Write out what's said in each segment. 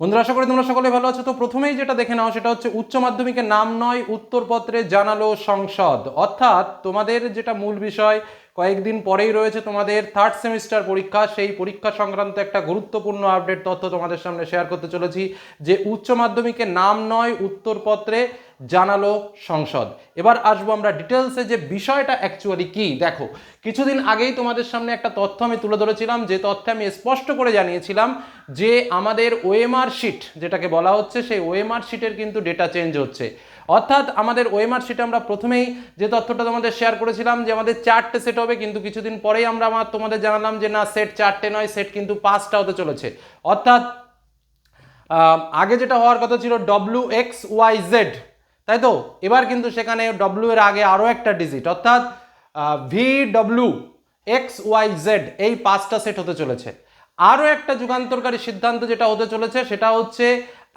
বন্ধুরা, আশা করি তোমরা সকলে ভালো আছো। তো প্রথমেই যেটা দেখে নাও, সেটা হচ্ছে উচ্চ মাধ্যমিকের নাম নয়, উত্তরপত্রে জানালো সংসদ। অর্থাৎ তোমাদের যেটা মূল বিষয়, কয়েকদিন পরেই রয়েছে তোমাদের থার্ড সেমিস্টার পরীক্ষা। সেই পরীক্ষা সংক্রান্ত একটা গুরুত্বপূর্ণ আপডেট তথ্য তোমাদের সামনে শেয়ার করতে চলেছি, যে উচ্চ মাধ্যমিকের নাম নয়, উত্তরপত্রে জানালো সংসদ। এবার আসব আমরা ডিটেলসে যে বিষয়টা অ্যাকচুয়ালি কি। দেখো, কিছুদিন আগেই তোমাদের সামনে একটা তথ্য আমি তুলে ধরেছিলাম, যে তথ্যে আমি স্পষ্ট করে জানিয়েছিলাম যে আমাদের ওএমআর শিট যেটাকে বলা হচ্ছে, সেই ওএমআর শিটের কিন্তু ডেটা চেঞ্জ হচ্ছে। অর্থাৎ আমাদের ওএমআর শিটে আমরা প্রথমেই যে তথ্যটা তোমাদের শেয়ার করেছিলাম, যে আমাদের চারটে সেট হবে, কিন্তু কিছুদিন পরেই আমরা আমার তোমাদের জানালাম যে না সেট চারটে নয় সেট কিন্তু পাঁচটা হতে চলেছে। অর্থাৎ আগে যেটা হওয়ার কথা ছিল ডব্লিউ এক্স ওয়াই জেড তাই তো? এবার কিন্তু সেখানে ডব্লিউ এর আগে আরও একটা ডিজিট অর্থাৎ V W X Y Z এই পাঁচটা সেট হতে চলেছে। আরও একটা যুগান্তরকারী সিদ্ধান্ত যেটা হতে চলেছে, সেটা হচ্ছে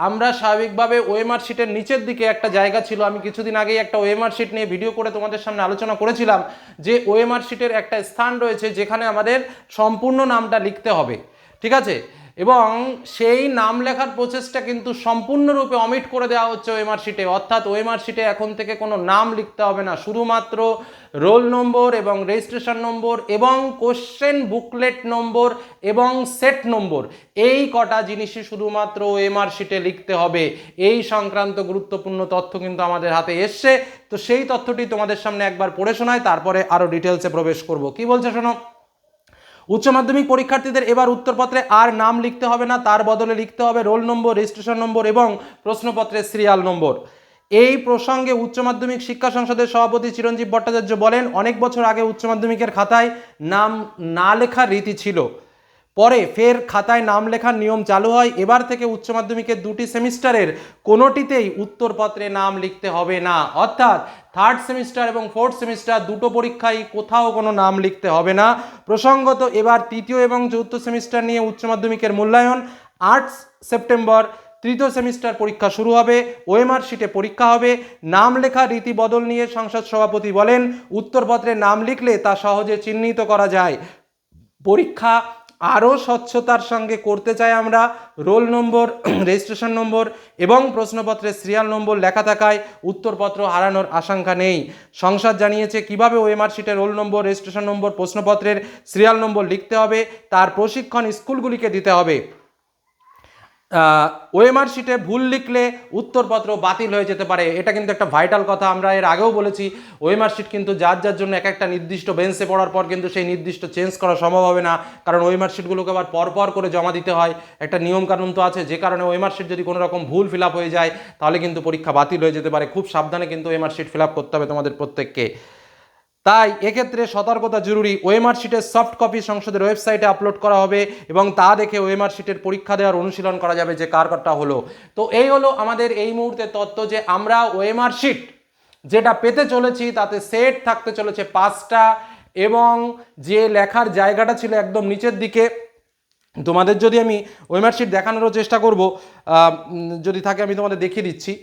আমরা স্বাভাবিকভাবে ওএমআর শিটের নিচের দিকে একটা জায়গা ছিল, আমি কিছুদিন আগেই একটা ওএমআর শিট নিয়ে ভিডিও করে তোমাদের সামনে আলোচনা করেছিলাম যে ওএমআর শিটের একটা স্থান রয়েছে যেখানে আমাদের সম্পূর্ণ নামটা লিখতে হবে। ঠিক আছে? এবং সেই নাম লেখার প্রসেসটা কিন্তু সম্পূর্ণরূপে অমিট করে দেওয়া হচ্ছে ওএমআর শিটে অর্থাৎ ওএমআর শিটে এখন থেকে কোনো নাম লিখতে হবে না। শুধুমাত্র রোল নম্বর এবং রেজিস্ট্রেশন নম্বর এবং কোশ্চেন বুকলেট নম্বর এবং সেট নম্বর এই কটা জিনিসই শুধুমাত্র ওএমআর শিটে লিখতে হবে। এই সংক্রান্ত গুরুত্বপূর্ণ তথ্য কিন্তু আমাদের হাতে এসছে। তো সেই তথ্যটি তোমাদের সামনে একবার পড়ে শোনায় তারপরে আরও ডিটেলসে প্রবেশ করব। কি বলছে শোনো? উচ্চ মাধ্যমিক পরীক্ষার্থীদের এবার উত্তরপত্রে আর নাম লিখতে হবে না, তার বদলে লিখতে হবে রোল নম্বর রেজিস্ট্রেশন নম্বর এবং প্রশ্নপত্রের সিরিয়াল নম্বর। এই প্রসঙ্গে উচ্চ মাধ্যমিক শিক্ষা সংসদের সভাপতি চিরঞ্জীব ভট্টাচার্য বলেন, অনেক বছর আগে উচ্চ মাধ্যমিকের খাতায় নাম না লেখার রীতি ছিল। পরে ফের খাতায় নাম লেখার নিয়ম চালু হয়। এবার থেকে উচ্চ মাধ্যমিকের দুটি সেমিস্টারের কোনোটিতেই উত্তরপত্রে নাম লিখতে হবে না। অর্থাৎ থার্ড সেমিস্টার এবং ফোর্থ সেমিস্টার দুটো পরীক্ষায় কোথাও কোনো নাম লিখতে হবে না। প্রসঙ্গত এবার তৃতীয় এবং চতুর্থ সেমিস্টার নিয়ে উচ্চ মাধ্যমিকের মূল্যায়ন। আট সেপ্টেম্বর, তৃতীয় সেমিস্টার পরীক্ষা শুরু হবে। ওএমআর শিটে পরীক্ষা হবে। নাম লেখা রীতি বদল নিয়ে সংসদ সভাপতি বলেন, উত্তরপত্রে নাম লিখলে তা সহজে চিহ্নিত করা যায়। পরীক্ষা আরও স্বচ্ছতার সঙ্গে করতে চাই আমরা। রোল নম্বর, রেজিস্ট্রেশন নম্বর এবং প্রশ্নপত্রের সিরিয়াল নম্বর লেখা থাকায় উত্তরপত্র হারানোর আশঙ্কা নেই। সংসদ জানিয়েছে কীভাবে ওএমআর শিটে রোল নম্বর, রেজিস্ট্রেশন নম্বর, প্রশ্নপত্রের সিরিয়াল নম্বর লিখতে হবে, তার প্রশিক্ষণ স্কুলগুলিকে দিতে হবে। ওএমআর শিটে ভুল লিখলে উত্তরপত্র বাতিল হয়ে যেতে পারে। এটা কিন্তু একটা ভাইটাল কথা, আমরা এর আগেও বলেছি। ওএমআর শিট কিন্তু যার যার জন্য এক একটা নির্দিষ্ট বেঞ্চে পড়ার পর কিন্তু সেই নির্দিষ্ট চেঞ্জ করা সম্ভব হবে না। কারণ ওএমআর শিটগুলোকে আবার পরপর করে জমা দিতে হয়। একটা নিয়ম কানুন তো আছে, যে কারণে ওএমআর শিট যদি কোনো রকম ভুল ফিল হয়ে যায়, তাহলে কিন্তু পরীক্ষা বাতিল হয়ে যেতে পারে। খুব সাবধানে কিন্তু ওএমআর শিট ফিল করতে হবে তোমাদের প্রত্যেককে। তাই এক্ষেত্রে সতর্কতা জরুরি। ওয়েমার শিটের সফট কপি সংসদের ওয়েবসাইটে আপলোড করা হবে এবং তা দেখে ওয়েমার শিটের পরীক্ষা দেওয়ার অনুশীলন করা যাবে যে কার কারটা হলো। তো এই হলো আমাদের এই মুহূর্তে তত্ত্ব যে আমরা ওয়েমার শিট যেটা পেতে চলেছি তাতে সেট থাকতে চলেছে পাঁচটা এবং যে লেখার জায়গাটা ছিল একদম নিচের দিকে তোমাদের যদি আমি ওয়েমার শিট দেখানোরও চেষ্টা করব যদি থাকে আমি তোমাদের দেখিয়ে দিচ্ছি।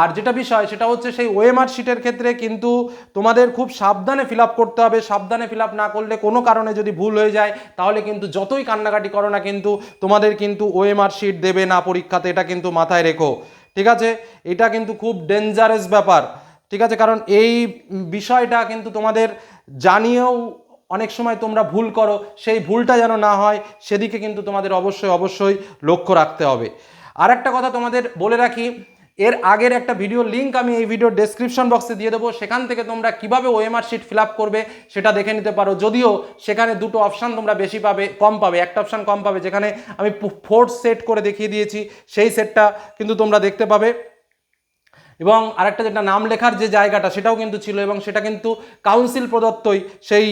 আর যেটা বিষয়, সেটা হচ্ছে সেই ওএমআর শিটের ক্ষেত্রে কিন্তু তোমাদের খুব সাবধানে ফিল করতে হবে। সাবধানে ফিল না করলে কোনো কারণে যদি ভুল হয়ে যায়, তাহলে কিন্তু যতই কান্নাকাটি করো না কিন্তু তোমাদের কিন্তু ওএমআর শিট দেবে না পরীক্ষাতে। এটা কিন্তু মাথায় রেখো, ঠিক আছে? এটা কিন্তু খুব ডেঞ্জারাস ব্যাপার, ঠিক আছে? কারণ এই বিষয়টা কিন্তু তোমাদের জানিয়েও অনেক সময় তোমরা ভুল করো, সেই ভুলটা যেন না হয়, সেদিকে কিন্তু তোমাদের অবশ্যই অবশ্যই লক্ষ্য রাখতে হবে। আর একটা কথা তোমাদের বলে রাখি, এর আগের একটা ভিডিও লিংক আমি এই ভিডিও ডেসক্রিপশন বক্সে দিয়ে দেবো, সেখান থেকে তোমরা কীভাবে ওএমআর শিট ফিল আপ করবে সেটা দেখে নিতে পারো। যদিও সেখানে দুটো অপশান তোমরা বেশি পাবে, কম পাবে, একটা অপশান কম পাবে, যেখানে আমি ফোর্থ সেট করে দেখিয়ে দিয়েছি, সেই সেটটা কিন্তু তোমরা দেখতে পাবে। এবং আরেকটা যেটা নাম লেখার যে জায়গাটা, সেটাও কিন্তু ছিল এবং সেটা কিন্তু কাউন্সিল প্রদত্তই সেই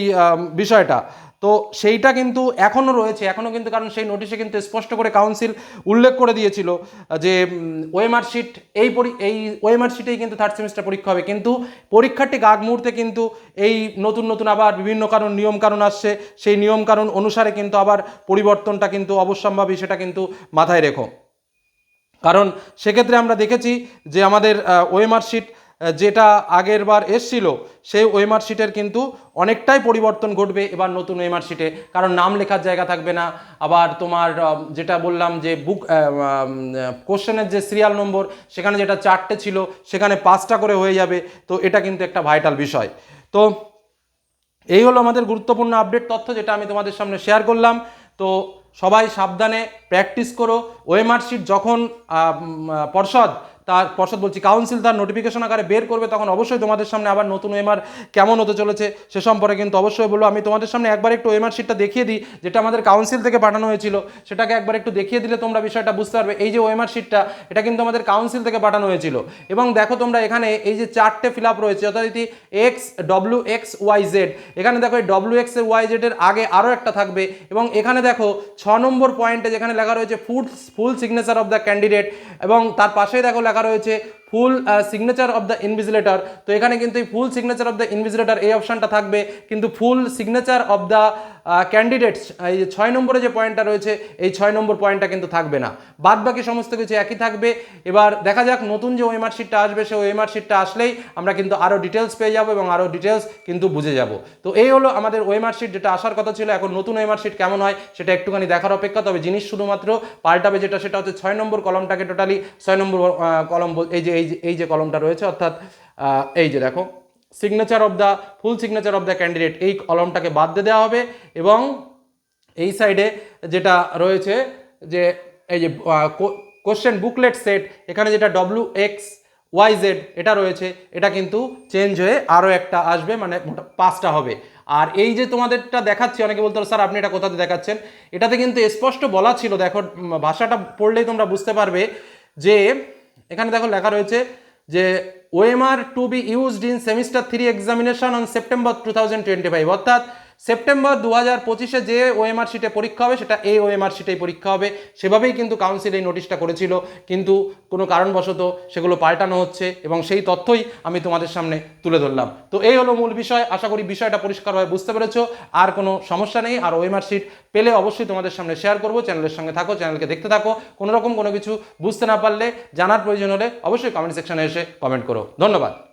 বিষয়টা। তো সেইটা কিন্তু এখনও রয়েছে, এখনও কিন্তু কারণ সেই নোটিশে কিন্তু স্পষ্ট করে কাউন্সিল উল্লেখ করে দিয়েছিল যে ওএমআর শিট এই পরি, এই ওএমআর শিটেই কিন্তু থার্ড সেমিস্টার পরীক্ষা হবে। কিন্তু পরীক্ষার ঠিক আগ মুহূর্তে কিন্তু এই নতুন নতুন আবার বিভিন্ন কারণ নিয়ম কারণ আসছে। সেই নিয়ম কারণ অনুসারে কিন্তু আবার পরিবর্তনটা কিন্তু অবশ্যম্ভাবী, সেটা কিন্তু মাথায় রেখো। কারণ সেক্ষেত্রে আমরা দেখেছি যে আমাদের ওএমআর শিট যেটা আগের বার এসছিল, সেই ওয়েমার শিটের কিন্তু অনেকটাই পরিবর্তন ঘটবে এবার নতুন ওয়েমার শিটে কারণ নাম লেখার জায়গা থাকবে না। আবার তোমার যেটা বললাম যে বুক কোশ্চেনের যে সিরিয়াল নম্বর সেখানে যেটা চারটে ছিল, সেখানে পাঁচটা করে হয়ে যাবে। তো এটা কিন্তু একটা ভাইটাল বিষয়। তো এই হলো আমাদের গুরুত্বপূর্ণ আপডেট তথ্য যেটা আমি তোমাদের সামনে শেয়ার করলাম। তো সবাই সাবধানে প্র্যাকটিস করো। ওয়েমার্কশিট যখন পর্ষদ তার পর্ষদ বলছি কাউন্সিল তার নোটিফিকেশন আকারে বের করবে, তখন অবশ্যই তোমাদের সামনে আবার নতুন ওএমআর কেমন হতে চলেছে সে সম্পর্কে কিন্তু অবশ্যই বলব। আমি তোমাদের সামনে একবার একটু ওএমআর শিটটা দেখিয়ে দিই, যেটা আমাদের কাউন্সিল থেকে পাঠানো হয়েছিল। সেটাকে একবার একটু দেখিয়ে দিলে তোমরা বিষয়টা বুঝতে পারবে। এই যে ওএমআর শিটটা এটা কিন্তু আমাদের কাউন্সিল থেকে পাঠানো হয়েছিল। এবং দেখো তোমরা এখানে এই যে চারটে ফিল আপ রয়েছে, যথারীতি X W X Y Z এখানে দেখো এই ডব্লিউ এক্স ওয়াই জেড এর আগে আরও একটা থাকবে। এবং এখানে দেখো ছ নম্বর পয়েন্টে যেখানে লেখা রয়েছে full full signature of the candidate এবং তার পাশেই দেখো লেখা রয়েছে full signature of the invigilator তো এখানে কিন্তু এই full signature of the invigilator এই অপশানটা থাকবে। কিন্তু full signature of the candidates এই যে ছয় নম্বরে যে পয়েন্টটা রয়েছে, এই ছয় নম্বর পয়েন্টটা কিন্তু থাকবে না। বাদ বাকি সমস্ত কিছু একই থাকবে। এবার দেখা যাক নতুন যে ওয়েমার শিটটা আসবে, সেই ওয়েমার শিটটা আসলেই আমরা কিন্তু আরও ডিটেলস পেয়ে যাব এবং আরও ডিটেলস কিন্তু বুঝে যাব। তো এই হলো আমাদের ওয়েমার শিট যেটা আসার কথা ছিল, এখন নতুন ওয়েমার শিট কেমন হয় সেটা একটুখানি দেখার অপেক্ষা। তবে জিনিস শুধুমাত্র পাল্টাবে যেটা, সেটা হচ্ছে ছয় নম্বর কলমটাকে টোটালি ছয় নম্বর কলম এই যে এই যে এই যে কলমটা রয়েছে, অর্থাৎ এই যে দেখো signature of the full signature of the candidate এই কলমটাকে বাদ দিয়ে দেওয়া হবে এবং এই সাইডে যেটা রয়েছে যে, এই যে কোশ্চেন বুকলেট সেট এখানে যেটা ডব্লিউ এক্স ওয়াই জেড এটা রয়েছে, এটা কিন্তু চেঞ্জ হয়ে আরও একটা আসবে মানে পাঁচটা হবে। আর এই যে তোমাদেরটা দেখাচ্ছি, অনেকে বলতে স্যার, আপনি এটা কোথাতে দেখাচ্ছেন? এটাতে কিন্তু স্পষ্ট বলা ছিল, দেখো ভাষাটা পড়লেই তোমরা বুঝতে পারবে যে, এখানে দেখো লেখা রয়েছে যে used in semester three examination on September two thousand twenty five অর্থাৎ সেপ্টেম্বর দু হাজার পঁচিশে যে ওএমআর শিটে পরীক্ষা হবে, সেটা এই ওএমআর শিটেই পরীক্ষা হবে। সেভাবেই কিন্তু কাউন্সিল এই নোটিশটা করেছিল। কিন্তু কোনো কারণবশত সেগুলো পাল্টানো হচ্ছে এবং সেই তথ্যই আমি তোমাদের সামনে তুলে ধরলাম। তো এই হলো মূল বিষয়। আশা করি বিষয়টা পরিষ্কারভাবে বুঝতে পেরেছ। আর কোনো সমস্যা নেই। আর ওএমআর শিট পেলে অবশ্যই তোমাদের সামনে শেয়ার করব। চ্যানেলের সঙ্গে থাকো, চ্যানেলকে দেখতে থাকো। কোনো রকম কোনো কিছু বুঝতে না পারলে, জানার প্রয়োজন হলে অবশ্যই কমেন্ট সেকশনে এসে কমেন্ট করো। ধন্যবাদ।